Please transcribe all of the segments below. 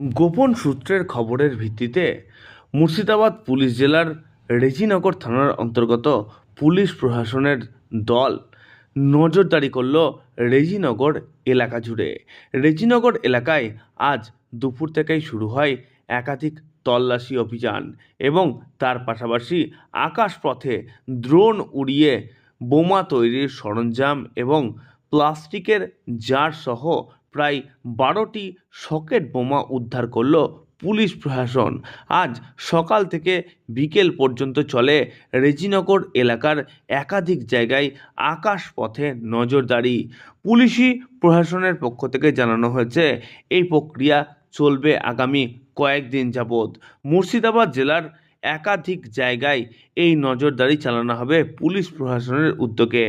গোপন সূত্রের খবরের ভিত্তিতে মুর্শিদাবাদ পুলিশ জেলার রেজিনগর থানার অন্তর্গত পুলিশ প্রশাসনের দল নজরদারি করল রেজিনগর এলাকা জুড়ে। রেজিনগর এলাকায় আজ দুপুর থেকেই শুরু হয় একাধিক তল্লাশি অভিযান এবং তার পাশাপাশি আকাশপথে ড্রোন উড়িয়ে বোমা তৈরির সরঞ্জাম এবং প্লাস্টিকের জার সহ প্রায় বারোটি সকেট বোমা উদ্ধার করল পুলিশ প্রশাসন। আজ সকাল থেকে বিকেল পর্যন্ত চলে রেজিনগর এলাকার একাধিক জায়গায় আকাশ পথে নজরদারি। পুলিশি প্রশাসনের পক্ষ থেকে জানানো হয়েছে, এই প্রক্রিয়া চলবে আগামী কয়েকদিন যাবৎ। মুর্শিদাবাদ জেলার একাধিক জায়গায় এই নজরদারি চালানো হবে পুলিশ প্রশাসনের উদ্যোগে।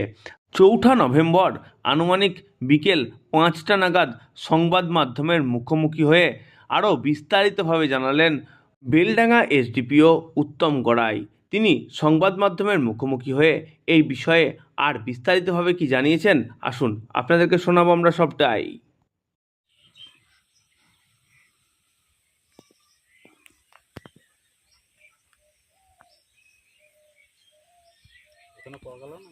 চৌঠা নভেম্বর আনুমানিক বিকেল পাঁচটা নাগাদ সংবাদ মাধ্যমের মুখোমুখি হয়ে আরও বিস্তারিতভাবে জানালেন বেলডাঙ্গা এসডিপিও উত্তম গড়াই। তিনি সংবাদ মাধ্যমের মুখোমুখি হয়ে এই বিষয়ে আর বিস্তারিতভাবে কি জানিয়েছেন? আসুন, আপনাদেরকে শোনাবো আমরা সবটাই। পাওয়া গেল না?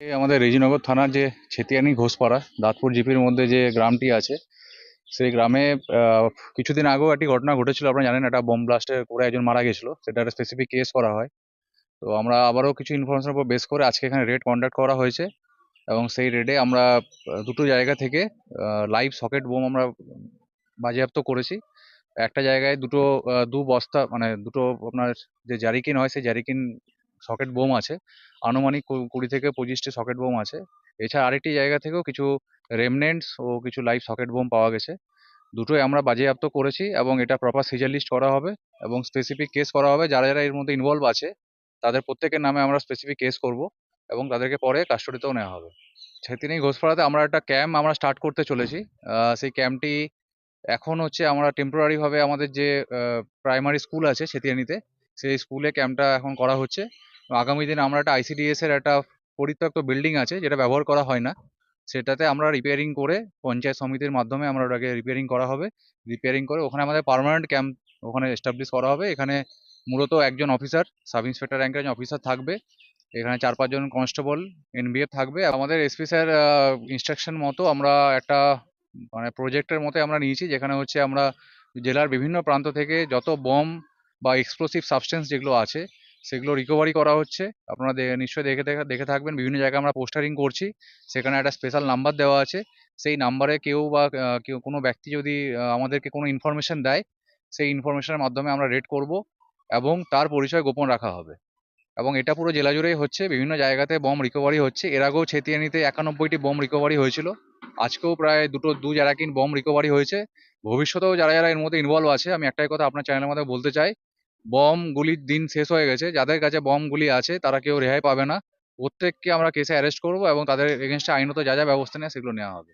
আমাদের রেজিনগর থানার যে ছেতিয়ানি ঘোষপাড়া, দাঁতপুর জিপির মধ্যে যে গ্রামটি আছে, সেই গ্রামে কিছুদিন আগেও একটি ঘটনা ঘটেছিল, আপনারা জানেন একটা বোম ব্লাস্টে করে একজন মারা গেছিল সেটা একটা স্পেসিফিক কেস করা হয়। তো আমরা আবারও কিছু ইনফরমেশনের উপর বেস করে আজকে এখানে রেড কন্ডাক্ট করা হয়েছে এবং সেই রেডে আমরা দুটো জায়গা থেকে লাইভ সকেট বোম আমরা বাজেয়াপ্ত করেছি। একটা জায়গায় দুটো দু বস্তা মানে দুটো আপনার যে জারিকিন হয়, সেই জারিকিন সকেট বোম আছে। আনুমানিক কুড়ি থেকে পঁচিশটি সকেট বোম আছে। এছাড়া আরেকটি জায়গা থেকেও কিছু রেমনেন্টস ও কিছু লাইভ সকেট বোম পাওয়া গেছে। দুটোই আমরা বাজেয়াপ্ত করেছি এবং এটা প্রপার সিজার লিস্ট করা হবে এবং স্পেসিফিক কেস করা হবে। যারা যারা এর মধ্যে ইনভলভ আছে, তাদের প্রত্যেকের নামে আমরা স্পেসিফিক কেস করব এবং তাদেরকে পরে কাস্টডিতেও নেওয়া হবে। ছেতিনি ঘোষপাড়াতে আমরা একটা ক্যাম্প আমরা স্টার্ট করতে চলেছি। সেই ক্যাম্পটি এখন হচ্ছে আমরা টেম্পোরারি ভাবে আমাদের যে প্রাইমারি স্কুল আছে সেতিয়ানিতে সেই স্কুলে ক্যাম্পটা এখন করা হচ্ছে। আগামী দিনে আমরা একটা আইসিডিএস এর একটা পরিত্যক্ত বিল্ডিং আছে, যেটা ব্যবহার করা হয় না। সেটাতে আমরা রিপেয়ারিং করে পঞ্চায়েত সমিতির মাধ্যমে আমরা ওটাকে রিপেয়ারিং করা হবে। রিপেয়ারিং করে ওখানে আমাদের পার্মানেন্ট ক্যাম্প ওখানে এস্টাবলিশ করা হবে। এখানে মূলত একজন অফিসার সাব ইন্সপেক্টর র্যাঙ্কের একজন অফিসার থাকবে। এখানে চার পাঁচজন কনস্টেবল এনবিএফ থাকবে। আমাদের এসপি স্যার ইনস্ট্রাকশন মতো আমরা একটা মানে প্রজেক্টের মতো আমরা নিয়েছি, যেখানে হচ্ছে আমরা জেলার বিভিন্ন প্রান্ত থেকে যত বম বা এক্সপ্লোসিভ সাবস্টেন্স যেগুলো আছে সেগুলো রিকভারি করা হচ্ছে। আপনারা নিশ্চয়ই দেখে দেখে থাকবেন। বিভিন্ন জায়গায় আমরা পোস্টারিং করছি। সেখানে একটা স্পেশাল নাম্বার দেওয়া আছে। সেই নাম্বারে কেউ বা কেউ, কোনো ব্যক্তি যদি আমাদেরকে কোনো ইনফরমেশন দেয়, সেই ইনফরমেশনের মাধ্যমে আমরা রেড করব এবং তার পরিচয় গোপন রাখা হবে। এবং এটা পুরো জেলা জুড়েই হচ্ছে। বিভিন্ন জায়গাতে বম রিকভারি হচ্ছে। এর আগেও ছেতিয়ানিতে একানব্বইটি বম রিকভারি হয়েছিল। আজকেও প্রায় দুটো, দু জারাকিন বম রিকভারি হয়েছে। ভবিষ্যতেও যারা যারা এর মধ্যে ইনভলভ আছে, আমি একটাই কথা আপনার চ্যানেলের মধ্যে বলতে চাই। বম গুলির দিন শেষ হয়ে গেছে। যাদের কাছে বম গুলি আছে, তারা কেউ রেহাই পাবে না। প্রত্যেককে আমরা কেসে অ্যারেস্ট করব এবং তাদের এগেনস্টে আইনত যা যা ব্যবস্থা নেওয়া সেগুলো নেওয়া হবে।